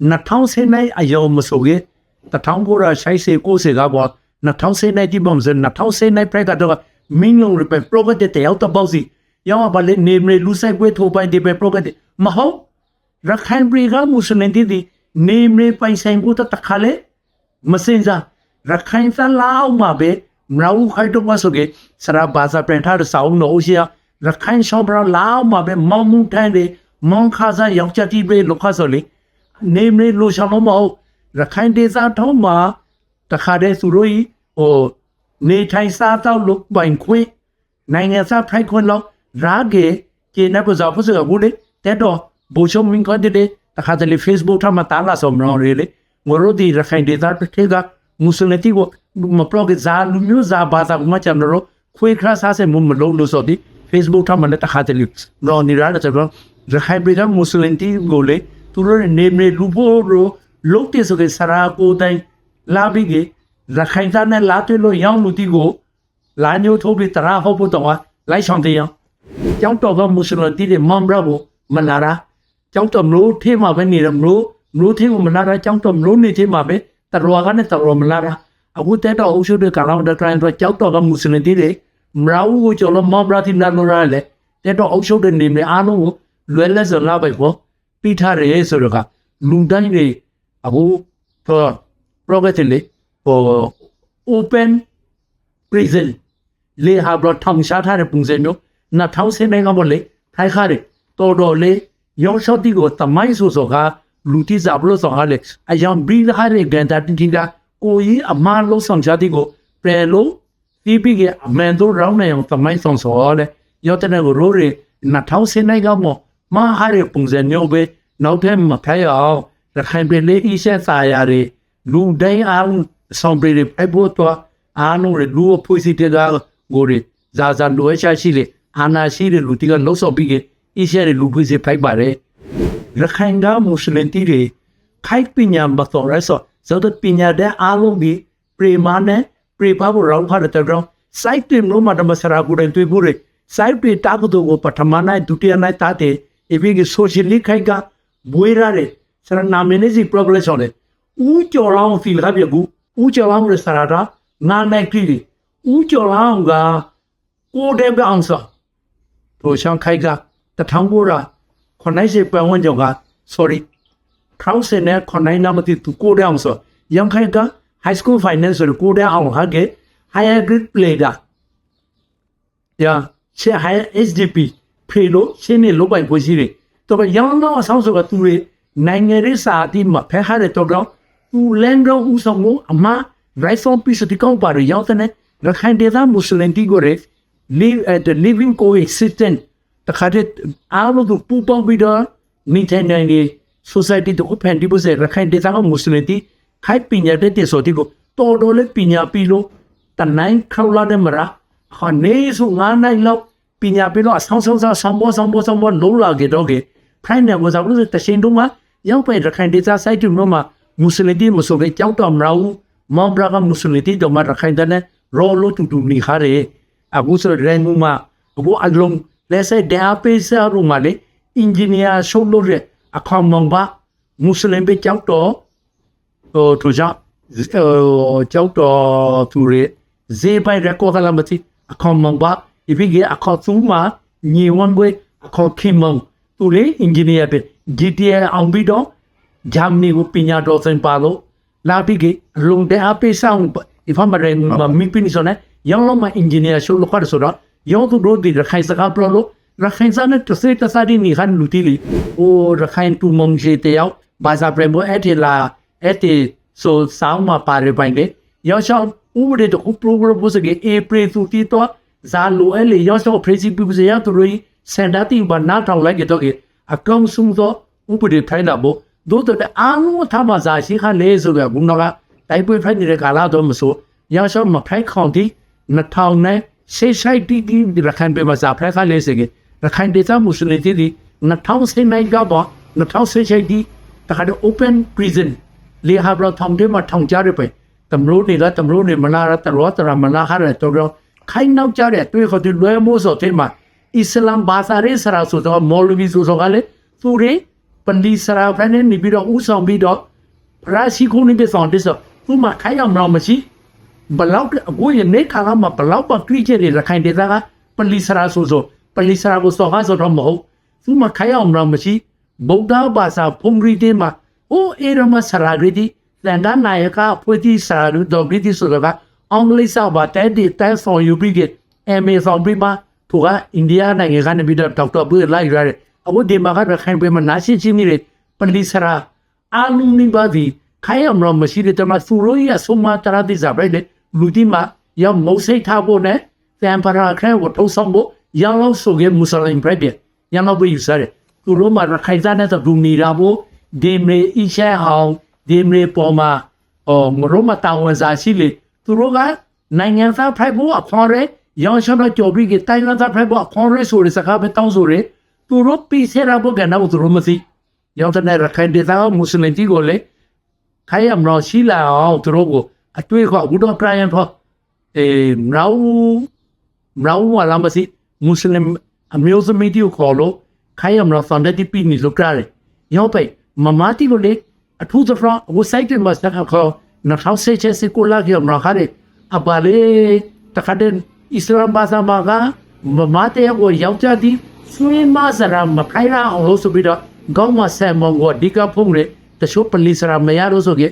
2000နဲ့အယောမဆိုကေတထောင်ကိုရရှိုက်စေကိုစေကဘော2000နဲ့ဒီဘုံစ2000နဲ့ပြိုက်ကတော့မင်းလုံးရပဲ progress တဲ့ရောက်တော့ပေါ့စီရောပါလေနေမလူဆိုင်ကွေးထိုးပိုင်ဒီပဲ progress မဟုတ်ရခိုင်ပြည်ကမွတ်စလင်တီဒီနေမပိုင်ဆိုင်ကိုတတခါလေမစင်စားရခိုင်သလောက်မှာပဲမရဘူးခိုက်တော့မဆိုကေစရာဘာသာပြန်ထားတဲ့ဆောင်းလို့ရှိရရခိုင်ရှောင်းဘရလောက်မှာပဲမောင်မှုတန်းတယ်မောင်ခါစားယောက်ျားတိပဲလောက်ခါဆိုလေ နေမလို့ရှောင်းလို့မဟုတ်ရခိုင်ဒေသထုံးမှာတခါတည်းသူတို့ဤဟိုနေထိုင်စားတော့လုပိုင်ခွင့်နိုင်ငံစားဖိုက်ခွင့်လောက်ရာကေကျေနပ်ကစားဖို့စကဘူးလေတဲ့တော့ဘူချုံမင်းကတဲ့တခါတလေ Facebook ထမှာတာလာဆောင်မလို့လေငရိုဒီရခိုင်ဒေသတစ်ထက်ကမွတ်စလင်တီကိုမပလော့ကဇာလူမျိုးဇာဘာသာမချမ်းတော့ခွေခရဆားစမမလုံးလို့ဆိုဒီ Facebook ထမှာလည်းတခါတလေတော့နေရတဲ့ဆိုတော့ရခိုင်ပြည်ကမွတ်စလင်တီကိုလေ သူတို့နေနေလူဖို့လို့လုံးတဲ့ဆိုကစရာကိုတိုင်းလာပြီးကရခိုင်သားနဲ့လာတွေ့လို့ရောင်းလူတီကိုလာညိုထိုးပြီးတရာဟုတ်ဖို့တော့လိုက်ဆောင်တယ်ရောကျောင်းတော်ကမွတ်စလင်တီတွေမမ်ဘရာကိုမလာတာကျောင်းတော်မလို့ထဲမှာပဲနေတယ်မလို့မလို့ထဲကိုမလာတာကျောင်းတော်မလို့နေထဲမှာပဲတရဝကနဲ့တရမလာတာအခုတဲ့တော့အုပ်ချုပ်တဲ့ကလောင်တဲ့တိုင်းတော့ကျောင်းတော်ကမွတ်စလင်တီတွေမရာဘူးကိုကျော်လို့မမ်ဘရာတီလာလို့ရတယ်တဲ့တော့အုပ်ချုပ်တဲ့နေနေအားလုံးကိုလွယ်လက်စလာပဲပေါ့ ပြီးထားတယ်ဆိုတော့ကလူတိုင်းတွေအခုတော့ progress လေဟို open prison လေဟာဘရထောင်ရှားထားတဲ့ပုံစံမျိုးနှစ်ထောင်စင်းနိုင်ငံပေါ်လေထိုက်ခါတယ်တော်တော်လေးရောင်းရှော့တီကိုတမိုင်းဆိုဆိုကလူတိစားဘလို့ဆောင်ဟာလေအယောင်ဘီလာရဲကန်တာတင်တင်ကကိုကြီးအမားလုံးဆောင်ချတိကိုပြန်လို့ဒီပြီးကအမန်တို့ရောင်းနေအောင်တမိုင်းဆောင်ဆောလေရောတဲ့ကိုရိုးရီနှစ်ထောင်စင်းနိုင်ငံပေါ်မဟာရပုံစံမျိုးပဲ နောက်ထပ်မဖျက်ရအောင်ရခိုင်ပြည်လေးအီရှက်စာရတွေလူတိုင်းအောင်ဆောင်ပြည်တွေပို့တော့အားလုံးလူအဖွေးစီတဲ့ကကိုရီဇာဇာလူအချရှိလေအာနာရှိတဲ့လူတီကလုံးစော်ပြီးကအီရှက်တွေလူဖွေးစီဖိုက်ပါတယ်ရခိုင်ကမွတ်စလင်တီတွေခိုက်ပညာမတော်ရဆိုဇောဒပညာတဲ့အားလုံးဒီပရိမာနဲ့ပရိပါဘရောင်းဖတ်တဲ့ကောင်စိုက်တင်လို့မတမစရာကိုယ်တွေ့ဖို့ရစိုက်ပတာကတော့ပထမနိုင်ဒုတိယနိုင်တာတဲ့အပြီးကဆိုရှယ်လစ်ခိုက်က ဘွေရတယ်စရနာမင်းစီ progress တယ်ဦးကျော်လောင်းဖီလကပြကူဦးကျော်လောင်းရစရာတာငါနိုင်ကြည့်ဦးကျော်လောင်းကကိုတဲ့ပအောင်စောထိုရှောင်းခိုက်ကတထောင်ကိုရာခွန်နိုင်စေပန်ဝန်ကြောင့်က sorry ထောင်းစင်နဲ့ခွန်နိုင်နာမတိသူကိုတဲ့အောင်စောရန်ခိုက်က high school finance ဆိုကိုတဲ့အောင်ဟာက higher grade player ယာရှေ higher SDP ဖေလို့ရှင်းနေလောက်ပိုင်ကိုရှိတယ် တော့ရောင်းတော့အဆောင်ဆိုကသူတွေနိုင်ငံရေးစာအတိမဖဲဟာတဲ့တော့သူလန်ရောဦးဆောင်မှုအမ right from peace ဒီကောင်ပါရရောက်တဲ့ရခိုင်ဒေသမွတ်စလင်တီကိုရ live at the living coexistence တခါတည်းအားလုံးကိုပူပေါင်းပြီးတော့နေထိုင်နိုင်တဲ့ society တို့ဖန်တီးဖို့ရခိုင်ဒေသမွတ်စလင်တီခိုင်ပညာတဲ့ဆိုတီကိုတော်တော်လေးပညာပြီးလို့တနိုင်ခေါလာတဲ့မလားခနေဆိုငါနိုင်လောက်ပညာပြီးတော့အဆောင်ဆောင်ဆောင်ဆောင်ဘောဆောင်ဘောဆောင်ဘောလုံးလာကြတော့ကေ ဖိုင်နယ်ကိုစားလို့တရှင်တို့မှာရောက်ပဲရခိုင်ဒေသစိုက်တူမျိုးမှာမွတ်စလင်တီမဆိုပဲကြောက်တော့မလားမောင်ဘရာကမွတ်စလင်တီတော့မရခိုင်တဲ့ရောလို့တူတူနေခါရဲအခုဆိုရဲမှုမှာအခုအလုံးလက်ဆက်ဒါပေးစားရုံမှာလေအင်ဂျင်နီယာရှုပ်လို့ရအခါမောင်ပါမွတ်စလင်ပဲကြောက်တော့ဟိုသူကြောင့်ကြောက်တော့သူရဲဇေပိုင်ရကောကလာမတိအခါမောင်ပါဒီပြည့်အခါသူမှာညီဝန်ကွေအခါခင်မောင် သူလေအင်ဂျင်နီယာပဲ GTA အောင်ပြီးတော့ဂျာမနီကိုပညာတော်စင်ပါလို့လာပြီးကအလုံးတဲ့အပေးဆောင်ဒီဖမ်းမရဲမီပင်းဆိုနေရောင်းလို့မအင်ဂျင်နီယာရှုလို့ခါဆိုတော့ရောသူတို့ဒီရခိုင်စကားပလို့ရခိုင်စနဲ့တစေတစားဒီနေခန်လူတီလီအိုရခိုင်တူမုံရှိတဲ့ရောက်ဘာသာပရမိုအဲ့တီလာအဲ့တီဆိုဆောင်းမှာပါရပိုင်လေရောရှောင်းဥပဒေတော့ program ဘုစကေအေပရီသူတီတော့ဇာလိုအဲ့လေရောရှောင်း principle စရသူတို့ စန်ဒါတီဘာနာထောင်လိုက်တော့အကောင်ဆုံးသောဥပဒေထိုင်တာဘို့ဒို့တဲ့အာငုထမဇာရှိခလေဆိုကဘုံတော့တိုက်ပွဲဖိုက်နေတဲ့ကာလာတော့မဆိုရရှောမဖိုက်ခေါန်တီ2000နဲ့ဆေးဆိုင်တီတီရခိုင်ပေမှာဇာဖိုက်ခလေစေကရခိုင်ဒေသမွတ်စလင်တီ2000စိနိုင်ကတော့2000စိတီတခါတော့ open prison လေဟာဘရထောင်ထဲမှာထောင်ကြရပဲတမလို့နေလားတမလို့နေမလားတရောတရမလားဟာရတော့ခိုင်းနောက်ကြတဲ့တွေ့ခေါ်တဲ့လွဲမိုးစောတဲ့မှာ အစ္စလာမ်ဘာသာရေးဆရာဆိုတော့မော်လဗီဆိုတော့ကလေသူတွေပလီစရာဖန်နေပြီးတော့ဥဆောင်ပြီးတော့ပရာရှိခုန်နေပြီးဆောင်တဲ့ဆိုသူမှခိုင်းအောင်တော့မရှိဘလောက်အခုရနေခါကမှဘလောက်ပကရိကျတွေရခိုင်ဒေသကပလီစရာဆိုဆိုပလီစရာကိုစော်ကားဆိုတော့မဟုတ်သူမှခိုင်းအောင်တော့မရှိဗုဒ္ဓဘာသာဖုန်ရီတေမှာအိုးအေရမစရာဂရီတီလန်ဒန်နိုင်ကဖွေးတီစရာလူတော်ဂရီတီဆိုတော့အင်္ဂလိပ်စာပါတဲ့ဒီတဲဆောင်ယူပြီးကအမေဆောင်ပြီးမှ သူကအိန္ဒိယနိုင်ငံကနေပြီးတော့ဒေါက်တာဘွေလိုက်ရတယ်အခုဒီမှာကရခိုင်ပြည်မှာနာရှိချင်းကြီးပလီစရာအာလူနီဘာဒီခိုင်းအောင်တော့မရှိတဲ့တမသူတို့ရဲ့ဆုံးမတရတိစားပဲလေလူဒီမှာရောက်မုတ်စိတ်ထားဖို့နဲ့တန်ပရာခရဲကိုထုံးဆောင်ဖို့ရောင်းလို့ဆိုခဲ့မွတ်စလင်ပြည့်ရန်တော့ပြီးယူစားတယ်သူတို့မှာခိုင်စားတဲ့သူနေတာဖို့ဒီမေအီရှဲအောင်ဒီမေပေါ်မှာအော်ငရိုးမတောင်းဝန်စားရှိလေသူတို့ကနိုင်ငံသားဖိုက်ဖို့အခေါ်ရဲ ရောင်းရှောင်းတော့ကြော်ပြီးကတိုင်းသားဖိုက်ဖို့အခေါ်ရဲဆိုတဲ့စကားပဲတောင်းဆိုရဲသူတို့ပြီးဆရာဖို့ကတော့သူတို့မသိရောင်းတဲ့ရခိုင်ဒေသမွတ်စလင်တီကိုလေခိုင်းရမလို့ရှိလာအောင်သူတို့ကိုအတွေ့အခေါ်ဘုဒ္ဓပရယံဖို့အေးနောက်နောက်ဝလာမစီမွတ်စလင်အမျိုးသမီးတို့ခေါ်လို့ခိုင်းရမလို့ဖန်တဲ့တိပိနေလို့ကြတယ်ရောပဲမမတီကိုလေအထူးသဖြင့်ဝဆိုင်တဲ့မစတာခေါ်နောက်ဆောက်စေချေစကိုလာကြမလို့ခါတယ်အပါလေတခါတဲ့ အစ္စလာမ်ဘာသာမှာကမမတဲ့ကိုယောက်ျားဒီဆွေးမစရာမခိုင်ရအောင်လို့ဆိုပြီးတော့ကောင်းမဆန်မောင်ကိုဒီကဖုံးလေတချို့ပလီစရာမရလို့ဆိုကြ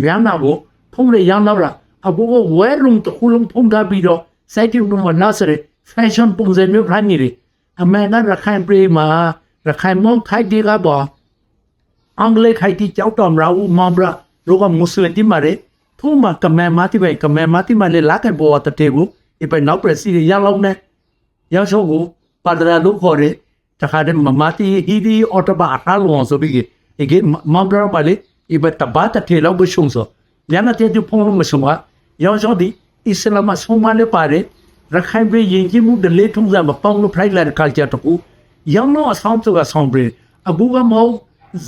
မြန်နာကိုဖုံးလေရမ်းတော့လားအဘူကဝဲရုံတခုလုံးဖုံးထားပြီးတော့စိုက်တူလုံးမနာစရဖက်ရှင်ပုံစံမျိုးဖိုင်းနေတယ်အမေကရခိုင်ပြည်မှာရခိုင်မောင်ခိုက်ဒီကပေါ်အင်္ဂလိပ်ခိုက်ဒီကြောက်တော်မရာဦးမမ်ဘရာလောကမွတ်စလင်တိမာရဲထုံးမှာကမဲမာတိပဲကမဲမာတိမလေးလာခဲ့ပေါ်တတဲ့ကို ဒီပဲနောက်ပြစီရလောက်နဲ့ရောက်ရှုံးကိုပါဒရာလို့ခေါ်တယ်တခါတည်းမမတီဟီဒီအော်တဘာထားလို့ဆိုပြီးဒီကမမ်ဘရာပါလေဒီပဲတဘာတတဲ့လောက်ဘရှုံးဆိုညနာတဲ့ဒီဖုံးလို့မရှုံးပါရောက်ရှုံးဒီအစ္စလာမ်ဆုံးမလေးပါတယ်ရခိုင်ပြည်ရင်ကြီးမှုဒလေထုံးစားမပေါင်းလို့ဖိုက်လာတဲ့ culture တကူရောင်းတော့အဆောင်တော့အဆောင်ပြည်အခုကမော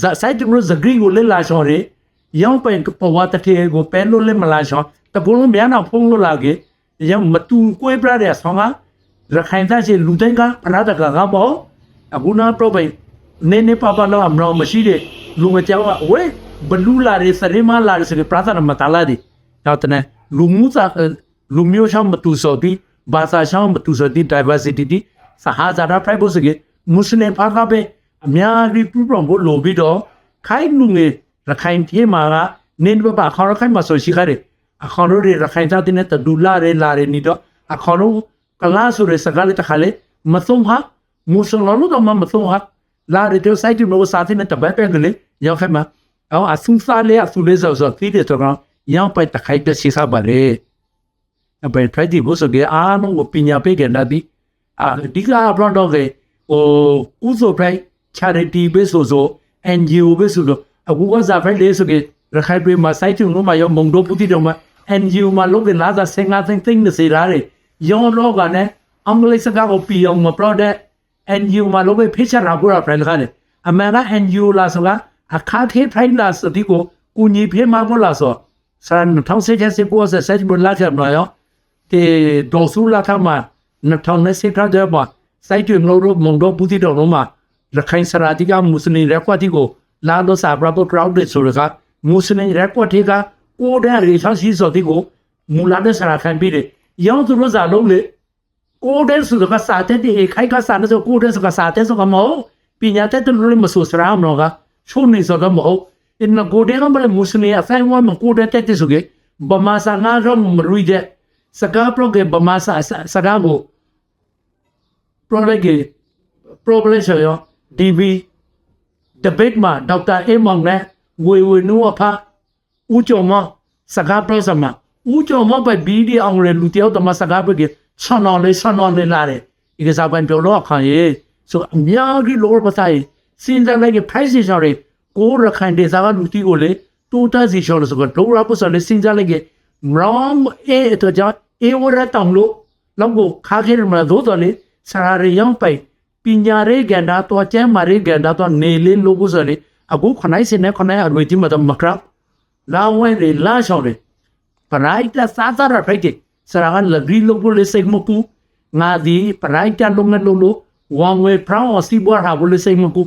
စိုက်တူရဇဂရီကိုလေလာရှော်တယ်ရောင်းပိုင်ပဝတ်တဲ့ကိုပဲလို့လေမလာရှော်တကူလုံးမြန်အောင်ဖုံးလို့လာ ကေရောင်းမတူကွဲပြားတဲ့ဆောင်ကရခိုင်သားချင်းလူတိုင်းကပနာတကကပေါ့အခုနောက်တော့ပဲနေနေပါပါတော့အမတော်မရှိတဲ့လူမကြောက်ဝဲဘလူလာရစရိမလာရစကပရာသနာမတလာဒီတော့တဲ့လူမှုစာလူမျိုးရှောင်းမတူစောပြီးဘာသာရှောင်းမတူစေတဲ့ diversity ဒီစဟာဇာရာ private စကမွတ်စလင်ဘာသာပဲအများကြီးပြပြဖို့လိုပြီးတော့ခိုင်လူငယ်ရခိုင်ပြေမှာကနေဘပါခေါရခိုင်မှာဆိုရှိခါတယ် အခါရိုရခိုင်သားတဲ့တဒူလာရလာရနေတော့အခါရိုကလာဆိုရစကားလက်တခါလေမသုံးဟာမွတ်စလင်တို့တော့မသုံးဟာလာရတဲ့ site မျိုးစာတဲ့တပတ်ပဲကလေးရောက်ခဲ့မှာအော်အဆုစားလေအဆုလေးဆိုဆိုတိတဲ့တော့ရောက်ပဲတခိုင်ပြစီစားပါလေအပဲထိုက်ဒီဘုဆိုကအားလုံးကိုပညာပေးကြတယ်ဒီအာဒီကဘရန်တော့ကဟိုဥဆိုဖိုင် charity ပဲဆိုဆို NGO ပဲဆိုတော့အခုကစားဖိုင်လေးဆိုကရခိုင်ပြည်မှာ site လုံးမှာရောမုံတော့ပူတီတော့မှာ NGO မှာလုပ်တဲ့လာသာစင်ငါသိန်းသိန်းနေစေရတယ်ရောတော့ကလည်းအင်္ဂလိပ်စကားကိုပြီးအောင်မ product NGO မှာလုပ်ပဲဖိချရာပူရာဖရန်ခါတယ်အမှန်က NGO လာဆိုတာအခါသေးဖိုင်လာစတိကိုကူညီဖေးမှာပေါ်လာဆိုဆန်ထောင်းစေချစေပေါ်ဆက်ဆက်ဘလာချမရောတေဒေါ်ဆူလာထမနထောင်းနေစေခါတဲ့ပါစိုက်တွင်လို့မုံတော့ပူတီတော့မှာရခိုင်စရာတိကမွတ်စလင်ရက်ကွက်တီကိုလာတော့စာဘရဘကရောက်တဲ့ဆိုရကမွတ်စလင်ရက်ကွက်တီက ကိုတဲ့ရေချစီစောတိကိုမူလာတဲ့စရာခံပြီးတယ်ရောင်းသူတို့စာလုံးလေကိုတဲ့ဆိုကစားတဲ့ဒီခိုင်ကစားတဲ့ဆိုကိုတဲ့ဆိုကစားတဲ့ဆိုကမောပညာတဲ့တူလို့မဆိုစရာမလို့ကချုံနေဆိုကမောအင်းကိုတဲ့ကမလည်းမွတ်စလင်အဖိုင်ဝမကိုတဲ့တဲ့ဆိုကဘမစာငါရောမရူတဲ့စကားပရိုကဘမစာစကားကို project က problem ဆိုရော DV debate မှာဒေါက်တာအေးမောင်နဲ့ဝေဝေနူအဖ ဦးကျော်မစကားပြောစမှာဦးကျော်မပဲဘီဒီအောင်ရလူတယောက်တမစကားပြောကဆန်တော်လေးဆန်တော်လေးလာတယ်ဒီကစားပန်ပြောတော့ခံရေဆိုအများကြီးလောပဆိုင်စင်တဲ့လည်း price ရှာတွေကိုရခိုင်ဒေသကလူတီကိုလေတူတစီရှော်လို့ဆိုတော့လောရပစလည်းစင်ကြလည်း ram အဲတော့ကြအေဝရတောင်လို့လောက်ကိုခါခဲမှာသို့တော်လေစရာရရောင်းပိုင်ပညာရေးကဏ္ဍတော့ကျမ်းမာရေးကဏ္ဍတော့နေလင်းလို့ဆိုလေအခုခနိုင်စင်နဲ့ခနိုင်အရွေတိမတမကรับ လာဝဲလေလာရှောင်းလေပရိုက်တာသာသာရဖိုက်တယ်စရာကလဂရီလို့လို့စိတ်မကူငါဒီပရိုက်တာလုံးနဲ့လို့လို့ဝမ်ဝဲဖရောင်းစီဘွားဟာဘလို့စိတ်မကူ